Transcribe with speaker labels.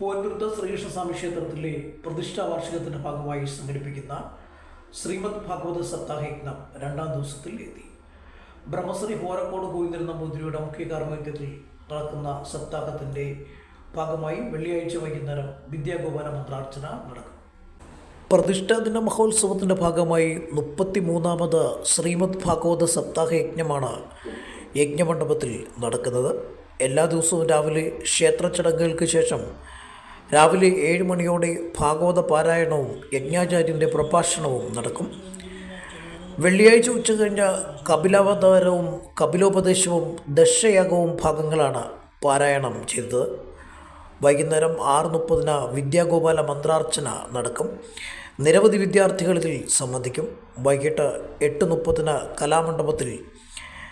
Speaker 1: പോൻപുരത്ത് ശ്രീകൃഷ്ണസ്വാമി ക്ഷേത്രത്തിലെ പ്രതിഷ്ഠാ വാർഷികത്തിന്റെ ഭാഗമായി സംഘടിപ്പിക്കുന്ന ശ്രീമദ് ഭാഗവത സപ്താഹയജ്ഞം രണ്ടാം ദിവസത്തിൽ എത്തി. ബ്രഹ്മശ്രീ ഹോരക്കോട് ഗോവിന്ദൻ നമ്പൂതിരിയുടെ മുഖ്യ കാർമ്മികത്വത്തിൽ നടക്കുന്ന സപ്താഹത്തിന്റെ ഭാഗമായി വെള്ളിയാഴ്ച വൈകുന്നേരം വിദ്യാഗോപാല മന്ത്രാർച്ചന നടക്കും. പ്രതിഷ്ഠാ ദിന മഹോത്സവത്തിന്റെ ഭാഗമായി മുപ്പത്തി മൂന്നാമത് ശ്രീമദ് ഭാഗവത സപ്താഹ യജ്ഞമാണ് യജ്ഞമണ്ഡപത്തിൽ നടക്കുന്നത്. എല്ലാ ദിവസവും രാവിലെ ക്ഷേത്ര ചടങ്ങുകൾക്ക് ശേഷം രാവിലെ ഏഴ് മണിയോടെ ഭാഗവത പാരായണവും യജ്ഞാചാര്യന്റെ പ്രഭാഷണവും നടക്കും. വെള്ളിയാഴ്ച ഉച്ച കഴിഞ്ഞ കപിലാവതാരവും കപിലോപദേശവും ദശയാഗവും ഭാഗങ്ങളാണ് പാരായണം ചെയ്തത്. വൈകുന്നേരം ആറ് മുപ്പതിന് വിദ്യാഗോപാല മന്ത്രാർച്ചന നടക്കും. നിരവധി വിദ്യാർത്ഥികൾ ഇതിൽ സംബന്ധിക്കും. വൈകിട്ട് എട്ട് മുപ്പതിന് കലാമണ്ഡപത്തിൽ